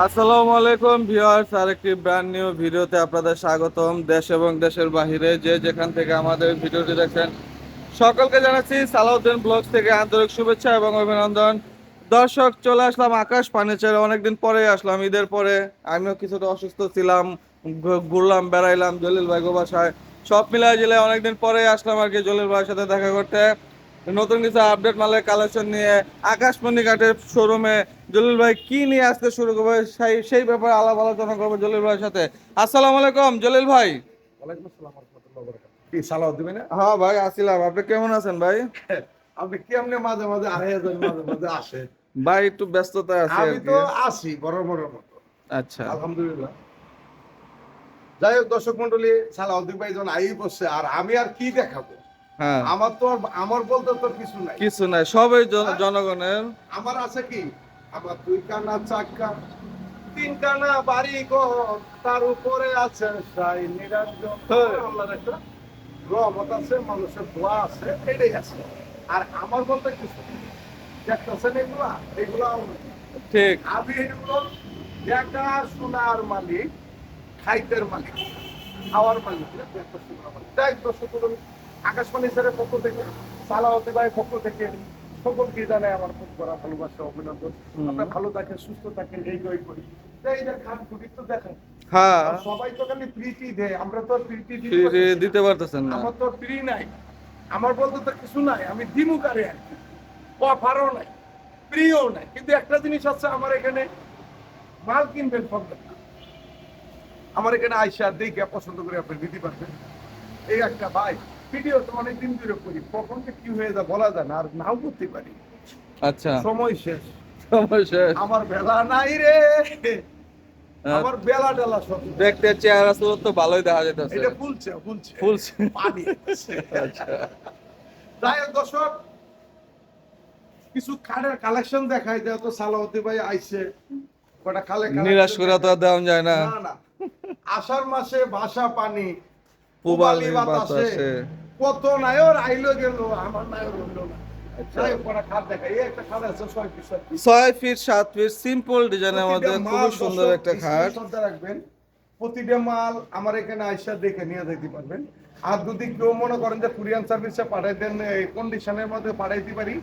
আসসালামু আলাইকুম ভিউয়ার্স, আরেকটি ব্র্যান্ড নিউ ভিডিওতে আপনাদের স্বাগতম। দেশ এবং দেশের বাহিরে যে যেখান থেকে আমাদের ভিডিওটি দেখছেন, সকলকে জানাচ্ছি সালাউদ্দিন ব্লগস থেকে আন্তরিক শুভেচ্ছা এবং অভিনন্দন। দর্শক, চলে আসলাম আকাশ পানিচারে অনেকদিন পরে আসলাম, ঈদের পরে। আমিও কিছুটা অসুস্থ ছিলাম ঘুরলাম, বেড়াইলাম জলিল ভাই গো বাসায় সব মিলাই জিলে অনেকদিন পরে আসলাম আর কি জলিল ভাইয়ের সাথে দেখা করতে। নতুন কিছু আপডেট মালের কালেকশন নিয়ে আকাশমণি ঘাটের শোরুমে জলিল ভাই কি নিয়ে আসতে শুরু করবে? সেই সেই ব্যাপারে আলাপ আলোচনা করব জলিল ভাইয়ের সাথে। আসসালামু আলাইকুম জলিল ভাই। ওয়ালাইকুম আসসালাম কি সালাও দিবেন হ্যাঁ ভাই আসিলাম আপনি কেমন আছেন ভাই? আপনি কি আপনি মাঝে মাঝে আড়াই হাজার মাঝে মাঝে আসে। ভাই একটু ব্যস্ততা আছে আমি তো আসি বড় বড় মতো। আচ্ছা। আলহামদুলিল্লাহ। যাই হোক দর্শক মন্ডলী সালাউদ্দিন ভাই যখন আই বসছে আর আমি আর কি দেখাবো? আমার তো আমার বলতে তো কিছু নাই। কিছু নাই সবাই জনগণের। আমার আছে কি? আমার দুই কানা চাক্কা তিন কানা বাড়ি ঘর তার উপরে আছে সাই নিরঞ্জন। আল্লাহর একটা রহমত আছে মানুষের দোয়া আছে এটাই আছে। আর আমার বলতে কিছু দেখতেছেন এগুলা? এগুলা ঠিক। আমি এগুলো একটা সোনার মালিক খাইতের মালিক খাওয়ার মালিক সোনার মালিক আকাশবাণী স্যারের পক্ষ থেকে সালাওয়াতি ভাইয়ের পক্ষ থেকে সকলকে জানাই আমার খুব করা ভালোবাসা অভিনন্দন। আপনার ভালো থাকেন সুস্থ থাকেন এই জয় করি। তো হ্যাঁ। আর সবাই তো খালি প্রীতি দেয় আমরা তো প্রীতি দিতে ফিরে পারতেছি না। দিতে পারতেছেন না। আমার তো ফ্রি নাই। আমার বলতে তো কিছু নাই আমি দিমুকারে আর কি। অফারও নাই প্রিয় নাই। কিন্তু একটা জিনিস আছে আমার এখানে মাল কিনবেন না আমার এখানে আইসা দেখে পছন্দ করে আপনি দিতে পারবেন। এই একটা ভাই ভিডিও তো অনেক দিন ধরে করি। কখন যে কি হয়ে যা বলা যায় না আর নাও করতে পারি। আচ্ছা। সময় শেষ। সমস্যা আমার বেলা নাই রে। হ্যাঁ। আমার বেলা টেলা সব। দেখতে চেহারা আসলে তো ভালোই দেখা যেতেছে এটা ফুলছে ফুলছে। ফুলছে। পানি। আচ্ছা। যাই হোক দর্শক কিছু খাটের কালেকশন দেখাই দেয় তো সালাউদ্দি ভাই আইছে কটা খালে নিরাশ করে তো দেওয়া যায় না। না না। আষাঢ় মাসে ভাষা পানি পুবালি বাতাসে। কত নায়র আইলো গেল আমার নায়র হইল না। আচ্ছা। যাই হোক, কটা খাট দেখাই এই একটা খাট আছে ছয় পিস ছয় piece। ছয় ফিট সাত ফিট সিম্পল ডিজাইনের মধ্যে প্রতিটা সুন্দর একটা খাট। রাখবেন। প্রতিটা মাল আমার এখানে আইসা দেখে নিয়ে যেতে পারবেন। আর যদি কেউ মনে করেন যে কুরিয়ান সার্ভিসে পাঠাই দেন এই কন্ডিশনের মধ্যে পাঠাইতে পারি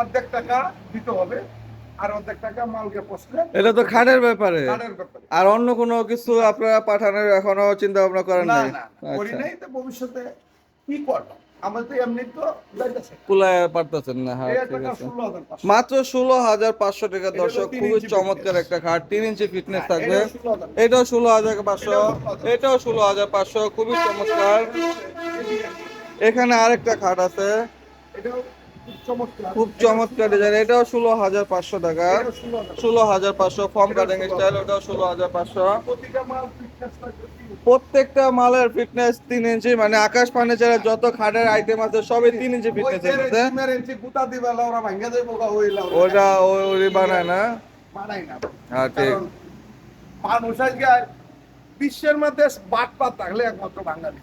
অর্ধেক টাকা দিতে হবে আর অর্ধেক টাকা মালকে এটা তো খাটের ব্যাপারে। আর অন্য কোনো কিছু আপনারা পাঠানোর এখনও চিন্তা ভাবনা করেন না করি আচ্ছা। নাই তো ভবিষ্যতে কি করব? আমার তো এমনি তো যাইতেছে। কুলায় পারতেছেন না হ্যাঁ ঠিক আছে। মাত্র ষোলো হাজার পাঁচশো টাকা দর্শক খুবই চমৎকার একটা খাট তিন ইঞ্চি ফিটনেস থাকবে। ষোলো হাজার। এটাও ষোলো হাজার পাঁচশো এটাও ষোলো হাজার। পাঁচশো খুবই চমৎকার। এখানে আরেকটা খাট আছে। এটাও খুব চমৎকার। ডিজাইন এটাও ষোলো হাজার পাঁচশো টাকা। ষোলো হাজার। পাঁচশো ফর্ম এটাও কাটিং স্টাইল ওটাও ষোলো হাজার পাঁচশো। প্রত্যেকটা মালের ফিটনেস তিন ইঞ্চি মানে আকাশ ফার্নিচারের যত খাটের আইটেম আছে সবই তিন ইঞ্চি ফিটনেস আছে। ওটা ওই বানায় না? হ্যাঁ ঠিক। মানুষ আজকে বিশ্বের মধ্যে থাকলে একমাত্র বাঙালি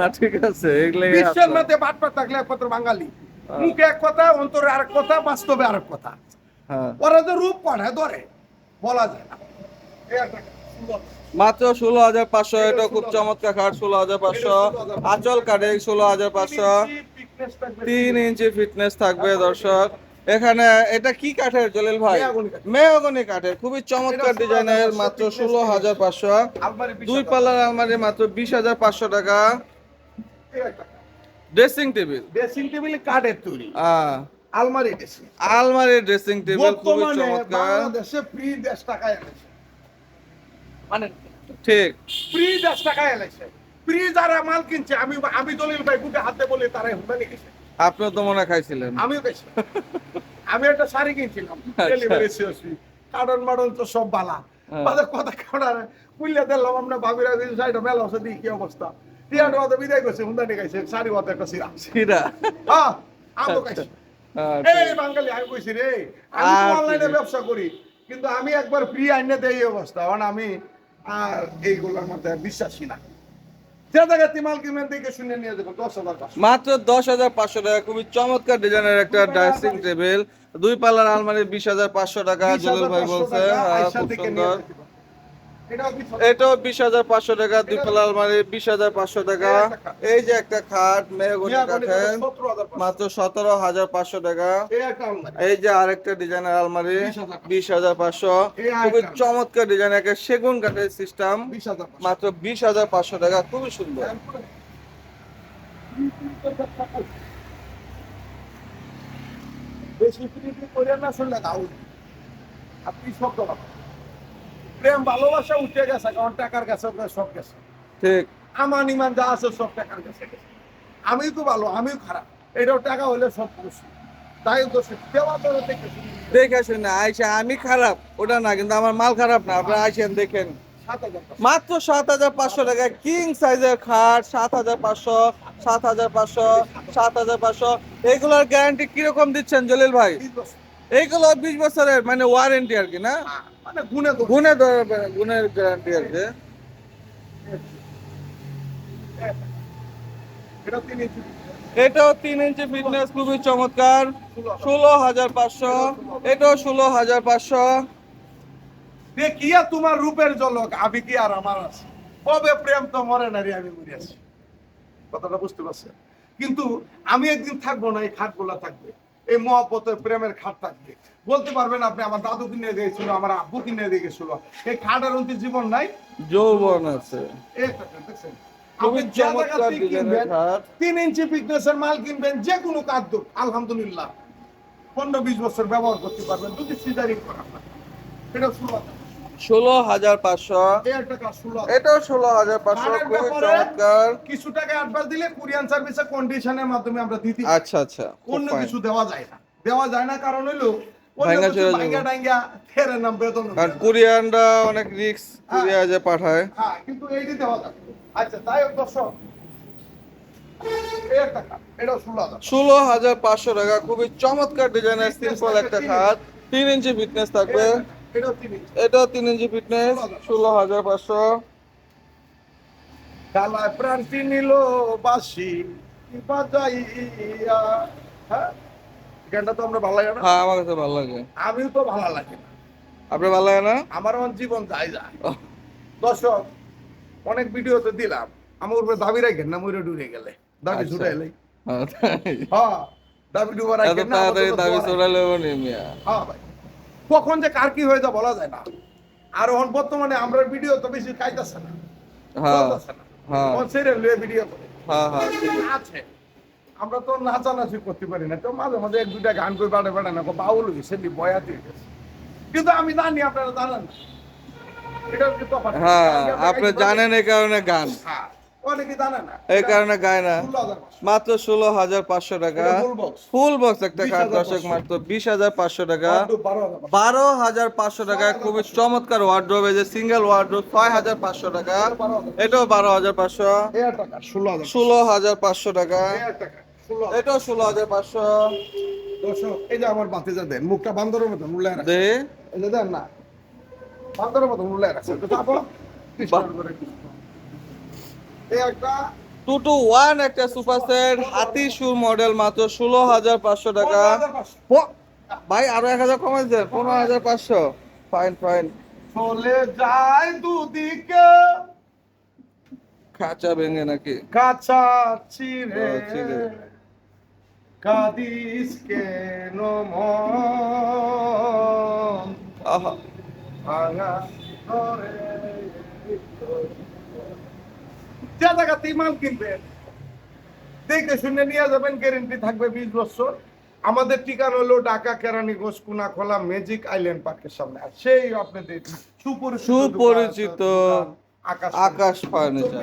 না ঠিক আছে বিশ্বের মধ্যে বাট পাত থাকলে একমাত্র বাঙালি। হ্যাঁ। মুখে এক কথা অন্তরে আরেক কথা বাস্তবে আরেক কথা। হ্যাঁ। ওরা তো রূপ পাঠায় ধরে বলা যায় না। মাত্র ষোলো হাজার পাঁচশো এটা খুব চমৎকার খাট ষোলো হাজার পাঁচশো। আচল কাটে ষোলো হাজার পাঁচশো। তিন ইঞ্চি ফিটনেস থাকবে দর্শক। এখানে এটা কি কাঠের জলিল ভাই? মেহগনি কাঠের খুবই চমৎকার ডিজাইনের মাত্র ষোলো হাজার পাঁচশো। দুই। পাল্লার আলমারি মাত্র বিশ হাজার পাঁচশো টাকা। Dressing table. ড্রেসিং টেবিল কাঠের তৈরি। আলমারি ড্রেসিং। আলমারির ড্রেসিং টেবিল খুবই চমৎকার। বাংলাদেশে ফ্রি দেশ টাকায় মানে ঠিক। ফ্রি দেশ টাকায় এনেছে। ফ্রি যারা মাল কিনছে। আমি আমি দলিল ভাই বুকে হাতে বলে তারা হুন্দানি গেছে। আপনিও তো মনে খাইছিলেন। আমিও আমি একটা শাড়ি কিনছিলাম। আচ্ছা। ডেলিভারি সিওসি কারণ মারণ তো সব বালা। হ্যাঁ। কথা কাটার পুইলে দিলাম আমরা ভাবিরা শাড়িটা মেলা হচ্ছে দিই কি অবস্থা। টিয়াটা বিদায় করছে শাড়ি ওদের একটা সিরা। সিরা? হ্যাঁ আচ্ছা। এই বাঙালি আমি কইছি রে আমি অনলাইনে ব্যবসা করি কিন্তু আমি একবার ফ্রি আইনে দেই অবস্থা। কারণ আমি আর এইগুলোর মধ্যে বিশ্বাসী না মাত্র দশ হাজার পাঁচশো টাকা খুবই চমৎকার ডিজাইনের একটা ড্রেসিং টেবিল। দুই পাল্লার আলমারি বিশ হাজার পাঁচশো টাকা জলিল ভাই বলছে খুব সুন্দর। এটাও বিশ হাজার পাঁচশো টাকা দুই আলমারি বিশ হাজার পাঁচশো টাকা। এই যে একটা খাট মেহগনি কাঠের মাত্র সতেরো হাজার পাঁচশো টাকা। এই যে আরেকটা ডিজাইনের আলমারি বিশ হাজার পাঁচশো। খুবই চমৎকার ডিজাইন একটা সেগুন কাঠের সিস্টেম মাত্র বিশ হাজার পাঁচশো টাকা খুবই সুন্দর। বেশি করে না শুনলে আপনি সব কথা প্রেম ভালোবাসা উঠে গেছে কারণ টাকার কাছে সব গেছে। ঠিক। আমার ইমান যা আছে সব টাকার কাছে গেছে। আমি তো ভালো আমিও খারাপ। এটাও টাকা হলে সব খুশি। তাই তো সে দেওয়া তো দেখে শুনি। আইসা আমি খারাপ ওটা না কিন্তু আমার মাল খারাপ না আপনারা আইসেন দেখেন। সাত হাজার মাত্র সাত হাজার পাঁচশো টাকা কিং সাইজের খাট সাত হাজার পাঁচশো সাত হাজার পাঁচশো সাত হাজার পাঁচশো। এইগুলোর গ্যারান্টি কীরকম দিচ্ছেন জলিল ভাই। এইগুলো বিশ বছরের মানে ওয়ারেন্টি আর কি না? মানে গুনে গুণের গ্যারান্টি ইঞ্চি। এটাও তিন ইঞ্চি ফিটনেস খুবই চমৎকার। ষোলো হাজার পাঁচশো এটাও ষোলো হাজার পাঁচশো। দেখিয়া তোমার রূপের জলক আমি কি আর আমার আছে? কবে প্রেম তো মরে না রে আমি মরে আছি। কথাটা বুঝতে পারছেন? কিন্তু আমি একদিন থাকব না এই খাটগুলা থাকবে। এই মহব্বতের প্রেমের খাট থাকবে। বলতে পারবেন আপনি আমার দাদু কিনে দিয়েছিল আমার আব্বু কিনে দিয়ে গেছিল। এই খাটের অন্তি জীবন নাই? যৌবন আছে। তিন ইঞ্চি ফিটনেসের মাল কিনবেন যে কোনো কাদ্য আলহামদুলিল্লাহ। পনেরো বিশ বছর ব্যবহার করতে পারবেন যদি সিজারিং করা এটা শুরু ষোলো হাজার পাঁচশো। এটাও ষোলো হাজার পাঁচশো খুবই চমৎকার। কিছু টাকা অ্যাডভান্স দিলে কুরিয়ান কন্ডিশনের মাধ্যমে আমরা দিতে আচ্ছা আচ্ছা অন্য কিছু দেওয়া যায় না। দেওয়া যায় না কারণ কুরিয়ানরা অনেক রিক্স কুরিয়া যে পাঠায়। হ্যাঁ কিন্তু এইটি দেওয়া যাবে। আচ্ছা তাই দর্শক ষোলো হাজার। ষোলো হাজার পাঁচশো টাকা খুবই চমৎকার ডিজাইনের সিম্পল একটা খাট তিন ইঞ্চি ফিটনেস থাকবে। এটাও তিন ইঞ্চি। ফিটনেস ষোলো হাজার পাঁচশো। প্রান্তি নিল বাসি বাজাইয়া। হ্যাঁ? গানটা তো আমরা ভালো লাগে না? হ্যাঁ আমার কাছে ভালো লাগে। আমিও তো ভালো লাগে না। আপনার ভালো লাগে না? আমার আমার জীবন যায় যায় ওহ, দর্শক অনেক ভিডিও তো দিলাম। আমার উপরে দাবি রাখেন না মরে ডুবে গেলে। দাবি আচ্ছা। ছুটাইলে হ্যাঁ, হ্যাঁ দাবি ডুবা এত রাখেন না দাবি হ্যাঁ ভাই। কখন যে কার কি হয়ে যা বলা যায় না। আর এখন বর্তমানে আমরা ভিডিও তো বেশি খাইতেছে না। হ্যাঁ হ্যাঁ। ভিডিও করে। হ্যাঁ হ্যাঁ। আছে। আমরা তো নাচানাচি করতে পারি না। তো মাঝে মাঝে এক দুইটা গান করে বাড়ে বাড়ে না বাউল হয়েছে নি বয়া দিয়ে গেছে কিন্তু আমি জানি আপনারা জানেন না। হ্যাঁ আপনি জানেন এই কারণে গান। হ্যাঁ, এই কারণে গায় না। মাত্র ষোলো হাজার পাঁচশো টাকা। ফুল বক্স একটা খাট 20,500 দর্শক মাত্র বিশ হাজার পাঁচশো টাকা। বারো, হাজার পাঁচশো। টাকা। খুবই চমৎকার ওয়ার্ড্রোব যে সিঙ্গেল ওয়ার্ড্রোব ছয় হাজার পাঁচশো টাকা। এটাও বারো হাজার পাঁচশো। টাকা, ষোলো হাজার। পাঁচশো। টাকা। এটাও ষোলো হাজার পাঁচশো। এই যে আমার বাতিজা দেন মুখটা বান্দরের মতো উল্লায় দে। এই যে দেন না বান্দরের মতো উল্লায় রাখছে। তারপর কৃষ্ণ করে কৃষ্ণ। এই একটা? টু টু ওয়ান একটা সুপার সেট হাতি শু মডেল মাত্র ষোলো হাজার পাঁচশো টাকা। ভাই আরও এক হাজার কমাইছে পনেরো হাজার পাঁচশো। ফাইন ফাইন চলে যায় দুদিকে। খাঁচা ভেঙে নাকি? কাছা চিরে চিরে। কাদিস কেন মন? ভাঙা ধরে। যে জায়গাতেই মাল কিনবেন দেখে শুনে নিয়ে যাবেন গ্যারেন্টি থাকবে বিশ বছর। আমাদের ঠিকানা হলো ঢাকা কেরানীগঞ্জ কুনাখোলা ম্যাজিক আইল্যান্ড পার্কের সামনে। আর সেই আপনাদের সুপরিচিত সুপরিচিত আকাশ ফার্নিচার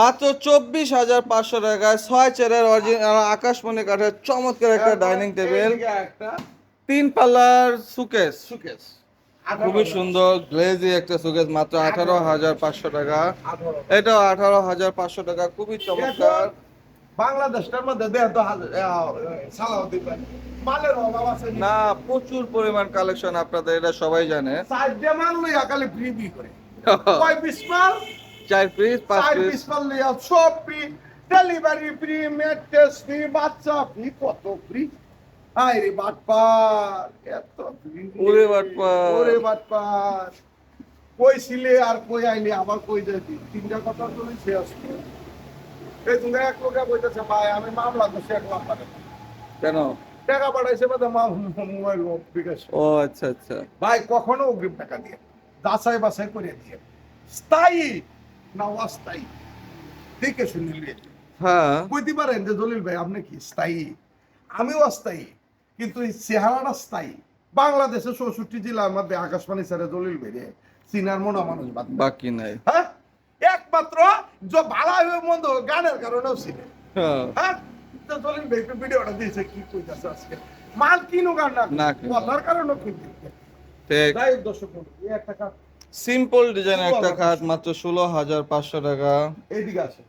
মাত্র চব্বিশ হাজার পাঁচশো টাকায় ছয় চেয়ারের অরিজিনাল আকাশমণি কাঠের চমৎকার একটা ডাইনিং টেবিল একটা তিন পাল্লার সুকেস সুকেস খুবই সুন্দর গ্লেজি একটা সুকেস মাত্র আঠারো হাজার। পাঁচশো টাকা। এটাও আঠারো হাজার পাঁচশো টাকা খুবই চমৎকার। বাংলাদেশটার মধ্যে না প্রচুর পরিমাণ কালেকশন আপনাদের এটা সবাই জানে। চার পিস পাঁচ পিস সব free delivery free mattress free বাচ্চা ফ্রি কত ফ্রি হাই রে বাটপার এত ওরে বাটপার। ওরে বাটপার। কই ছিলে আর কই আইলি আবার কই যাইতি তিনটা কথা তুমি শেষ করো। এই তুমি এক লোকে কইতেছে ভাই আমি মামলা করছি এক লাখ টাকা কেন? টাকা পাঠাইছে বাদে মোবাইল বিকাশ ও আচ্ছা আচ্ছা। ভাই কখনো অগ্রিম টাকা দিয়ে যাচাই বাছাই করে দিয়ে। স্থায়ী না অস্থায়ী? দেখে শুনিলি হ্যাঁ। কইতে পারেন যে দলিল ভাই আপনি কি স্থায়ী? আমিও অস্থায়ী। কিন্তু এই চেহারাটা স্থায়ী। বাংলাদেশের চৌষট্টি জেলার মধ্যে আকাশবাণী স্যারে দলিল বেরিয়ে চীনার মনে মানুষ বাকি নাই। হ্যাঁ? একমাত্র যে ভালো হবে মন্দ গানের কারণেও ছিল। হ্যাঁ। হ্যাঁ? দলিল ভাই ভিডিওটা দিয়েছে কি কইতাছে আজকে? মাল কিনো গান না কারণে কিনতে যাই দর্শক এই একটা কাজ সিম্পল ডিজাইন একটা খাট মাত্র ষোলো হাজার পাঁচশো টাকা। এদিকে আসে।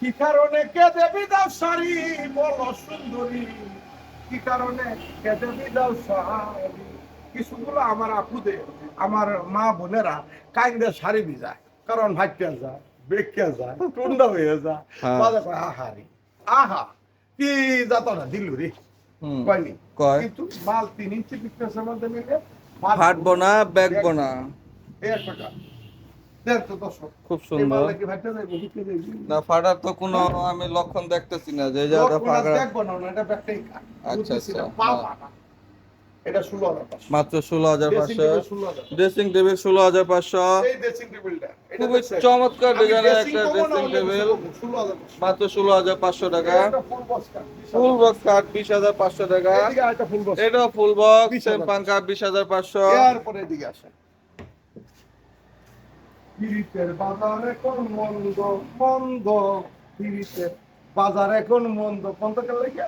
কি কারণে কে দেবী দাও শাড়ি? বলো সুন্দরী কি কারণে কে দেবী দাও শাড়ি? কিছুগুলো আমার আপুদের আমার মা বোনেরা কাইন্দে শাড়ি ভিজায় কারণ ভাইটা যায় বেঁকে যায় টুন্ডা হয়ে যায়। হ্যাঁ। বাদে কয় আহারি আহা কি যাতনা দিল রে? কয়নি কয় কিন্তু মাল তিন ইঞ্চি পিকচার মধ্যে মিলে মাল- ফাটবো না ব্যাগবো না। এই একটা কাজ দেখ তো দর্শক খুব সুন্দর? না ফাটার তো কোনো আমি লক্ষণ দেখতেছি না যে জায়গাটা এটা। আচ্ছা, আচ্ছা, হ্যাঁ। বানা। এটা 16,500 মাত্র ষোলো হাজার পাঁচশো। ড্রেসিং টেবিল ষোলো হাজার পাঁচশো। এই dressing table-টা, এটা খুবই চমৎকার ডিজাইনের একটা ড্রেসিং টেবিল কিছু করব, 16,500 মাত্র ষোলো হাজার পাঁচশো টাকা। এটা ফুল বক্স কাঠ বিশ হাজার পাঁচশো। টাকা। এটাও ফুল বক্স 20,000 সেম্পান কাঠ বিশ হাজার পাঁচশো। এরপরে এদিকে আসেন। পিরিতের বাজার এখন মন্দ মন্দ। পিরিতের বাজার এখন মন্দ। মন্দ কেন লেগে?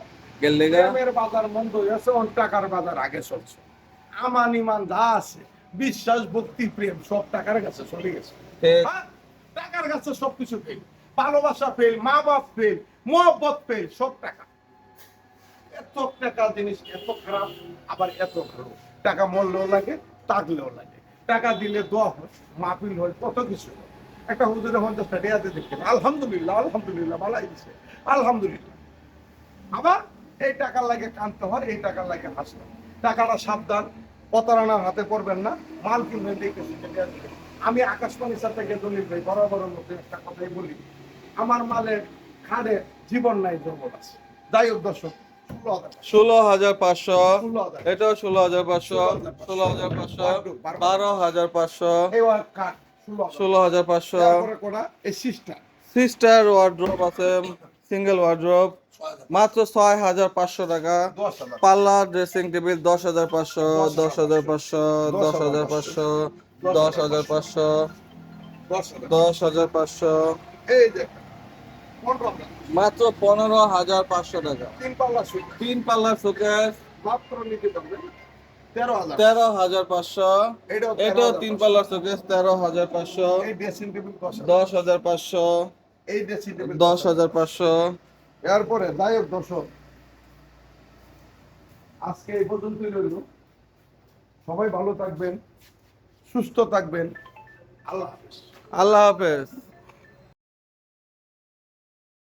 প্রেমের বাজার মন্দ হয়েছে অন টাকার বাজার আগে চলছে। আমান ইমান যা আছে বিশ্বাস ভক্তি প্রেম সব টাকার কাছে চলে গেছে। হ্যাঁ? টাকার কাছে সবকিছু ফেল। ভালোবাসা ফেল মা বাপ ফেল মহব্বত ফেল সব টাকা। এত টাকা জিনিস এত খারাপ আবার এত খারাপ টাকা মরলেও লাগে টাকলেও লাগে। টাকা দিলে দোয়া হয়, মাহফিল হয়, কত কিছু। একটা হুজুরে টাকা দেয়াতে দেখতে আলহামদুলিল্লাহ আলহামদুলিল্লাহ ভালাই দিছে। আলহামদুলিল্লাহ। আবার এই টাকার লাগে কানতে হয় এই টাকার লাগে হাসতে। টাকাটা সাবধান, প্রতারণার হাতে পড়বেন না। মাল কিনবেন আমি আকাশবাণী সাথে থেকে দলিল ভাই বড় লোকের একটা কথাই বলি। আমার মালের খাড়ে জীবন নাই, দুর্বল আছে। যাই হোক দর্শক ষোলো হাজার। পাঁচশো। এটাও ষোলো হাজার পাঁচশো ষোলো হাজার পাঁচশো বারো হাজার পাঁচশো ষোলো হাজার পাঁচশো সিস্টার ওয়ার্ড্রোপ আছে সিঙ্গেল ওয়ার্ড্রোপ মাত্র ছয় হাজার পাঁচশো টাকা পাল্লা ড্রেসিং টেবিল দশ হাজার পাঁচশো দশ হাজার পাঁচশো দশ হাজার পাঁচশো দশ হাজার পাঁচশো দশ হাজার পাঁচশো এই হাজার মাত্র পনেরো হাজার পাঁচশো টাকা। তিন পাল্লা তিন পাল্লার শোকেস মাত্র নিতে পারবেন তেরো হাজার। পাঁচশো। এটাও তিন পাল্লার শোকেস তেরো হাজার পাঁচশো। এই ড্রেসিং টেবিল দশ হাজার। পাঁচশো। এই ড্রেসিং টেবিল দশ হাজার পাঁচশো। এরপরে হোক দর্শক আজকে এই পর্যন্তই রইল। সবাই ভালো থাকবেন সুস্থ থাকবেন। আল্লাহ হাফেজ। আল্লাহ হাফেজ।